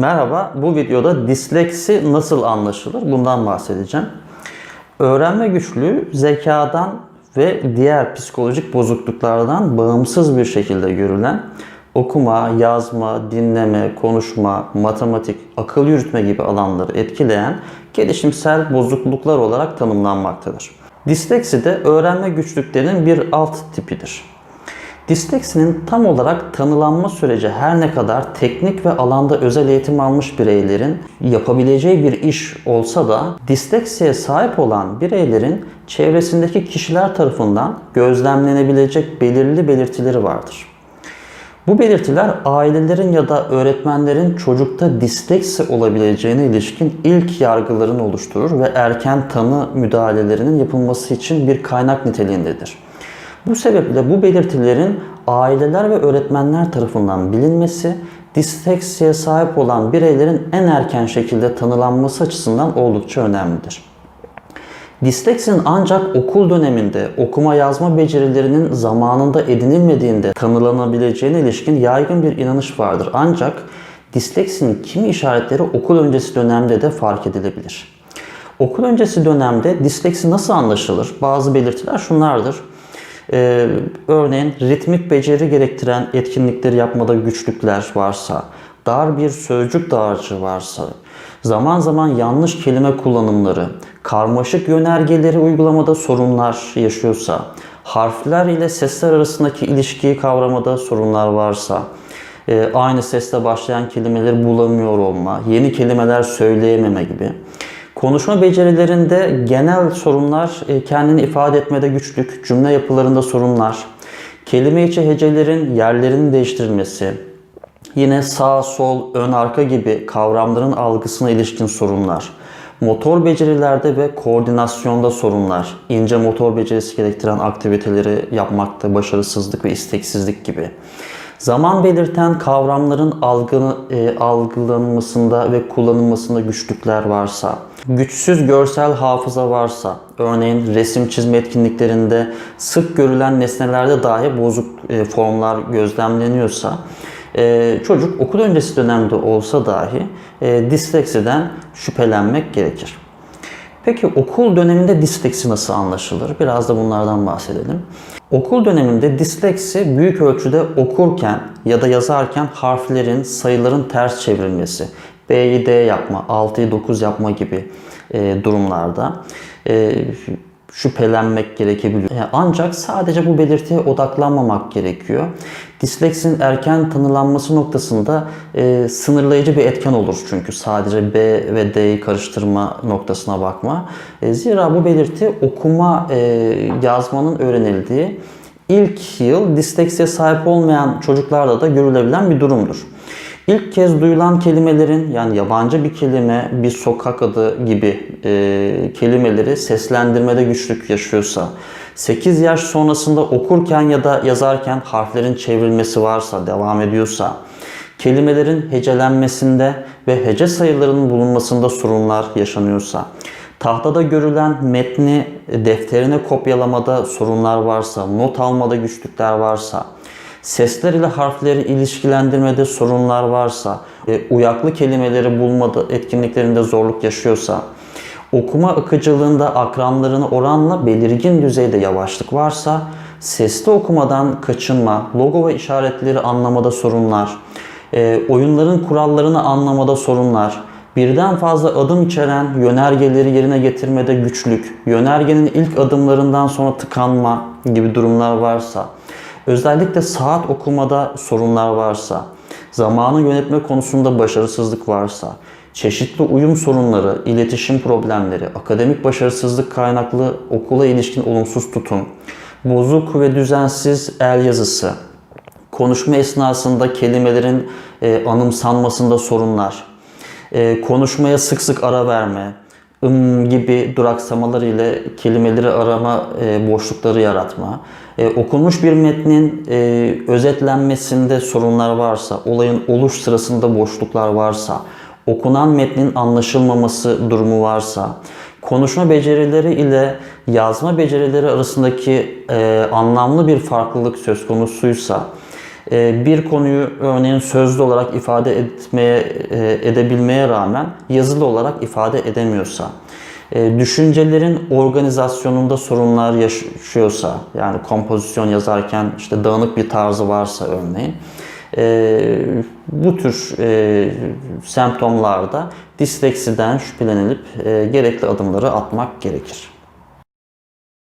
Merhaba, bu videoda disleksi nasıl anlaşılır bundan bahsedeceğim. Öğrenme güçlüğü zekadan ve diğer psikolojik bozukluklardan bağımsız bir şekilde görülen okuma, yazma, dinleme, konuşma, matematik, akıl yürütme gibi alanları etkileyen gelişimsel bozukluklar olarak tanımlanmaktadır. Disleksi de öğrenme güçlüklerinin bir alt tipidir. Disleksinin tam olarak tanılanma süreci her ne kadar teknik ve alanda özel eğitim almış bireylerin yapabileceği bir iş olsa da disleksiye sahip olan bireylerin çevresindeki kişiler tarafından gözlemlenebilecek belirli belirtileri vardır. Bu belirtiler ailelerin ya da öğretmenlerin çocukta disleksi olabileceğine ilişkin ilk yargılarını oluşturur ve erken tanı müdahalelerinin yapılması için bir kaynak niteliğindedir. Bu sebeple bu belirtilerin aileler ve öğretmenler tarafından bilinmesi, disleksiye sahip olan bireylerin en erken şekilde tanılanması açısından oldukça önemlidir. Disleksinin ancak okul döneminde okuma yazma becerilerinin zamanında edinilmediğinde tanılanabileceğine ilişkin yaygın bir inanış vardır. Ancak disleksinin kimi işaretleri okul öncesi dönemde de fark edilebilir. Okul öncesi dönemde disleksi nasıl anlaşılır? Bazı belirtiler şunlardır. Ee, örneğin ritmik beceri gerektiren etkinlikleri yapmada güçlükler varsa, dar bir sözcük dağarcığı varsa, zaman zaman yanlış kelime kullanımları, karmaşık yönergeleri uygulamada sorunlar yaşıyorsa, harfler ile sesler arasındaki ilişkiyi kavramada sorunlar varsa, e, aynı sesle başlayan kelimeleri bulamıyor olma, yeni kelimeler söyleyememe gibi. Konuşma becerilerinde genel sorunlar e, kendini ifade etmede güçlük, cümle yapılarında sorunlar, kelime içi hecelerin yerlerinin değiştirilmesi, yine sağ, sol, ön, arka gibi kavramların algısına ilişkin sorunlar, motor becerilerde ve koordinasyonda sorunlar, ince motor becerisi gerektiren aktiviteleri yapmakta başarısızlık ve isteksizlik gibi. Zaman belirten kavramların algını, e, algılanmasında ve kullanılmasında güçlükler varsa, güçsüz görsel hafıza varsa, örneğin resim çizme etkinliklerinde sık görülen nesnelerde dahi bozuk e, formlar gözlemleniyorsa, e, çocuk okul öncesi dönemde olsa dahi e, disleksiden şüphelenmek gerekir. Peki okul döneminde disleksi nasıl anlaşılır? Biraz da bunlardan bahsedelim. Okul döneminde disleksi büyük ölçüde okurken ya da yazarken harflerin, sayıların ters çevrilmesi, B'yi D yapma, 6'yı 9 yapma gibi e, durumlarda e, şüphelenmek gerekebiliyor. E, ancak sadece bu belirtiye odaklanmamak gerekiyor. Disleksinin erken tanılanması noktasında e, sınırlayıcı bir etken olur çünkü sadece B ve D'yi karıştırma noktasına bakma. E, zira bu belirti okuma, e, yazmanın öğrenildiği ilk yıl disleksiye sahip olmayan çocuklarda da görülebilen bir durumdur. İlk kez duyulan kelimelerin yani yabancı bir kelime, bir sokak adı gibi e, kelimeleri seslendirmede güçlük yaşıyorsa, 8 yaş sonrasında okurken ya da yazarken harflerin çevrilmesi varsa, devam ediyorsa, kelimelerin hecelenmesinde ve hece sayılarının bulunmasında sorunlar yaşanıyorsa, tahtada görülen metni defterine kopyalamada sorunlar varsa, not almada güçlükler varsa, sesler ile harfleri ilişkilendirmede sorunlar varsa, e, uyaklı kelimeleri bulmada etkinliklerinde zorluk yaşıyorsa, okuma akıcılığında akranlarını oranla belirgin düzeyde yavaşlık varsa, sesli okumadan kaçınma, logo ve işaretleri anlamada sorunlar, e, oyunların kurallarını anlamada sorunlar, birden fazla adım içeren yönergeleri yerine getirmede güçlük, yönergenin ilk adımlarından sonra tıkanma gibi durumlar varsa, özellikle saat okumada sorunlar varsa, zamanı yönetme konusunda başarısızlık varsa, çeşitli uyum sorunları, iletişim problemleri, akademik başarısızlık kaynaklı okula ilişkin olumsuz tutum, bozuk ve düzensiz el yazısı, konuşma esnasında kelimelerin e, anımsanmasında sorunlar, e, konuşmaya sık sık ara verme, ım gibi duraksamalar ile kelimeleri arama e, boşlukları yaratma, e, okunmuş bir metnin e, özetlenmesinde sorunlar varsa, olayın oluş sırasında boşluklar varsa, okunan metnin anlaşılmaması durumu varsa, konuşma becerileri ile yazma becerileri arasındaki e, anlamlı bir farklılık söz konusuysa, bir konuyu örneğin sözlü olarak ifade etmeye e, edebilmeye rağmen yazılı olarak ifade edemiyorsa, e, düşüncelerin organizasyonunda sorunlar yaşıyorsa, yani kompozisyon yazarken işte dağınık bir tarzı varsa örneğin, e, bu tür semptomlarda disleksiden şüphelenilip gerekli adımları atmak gerekir.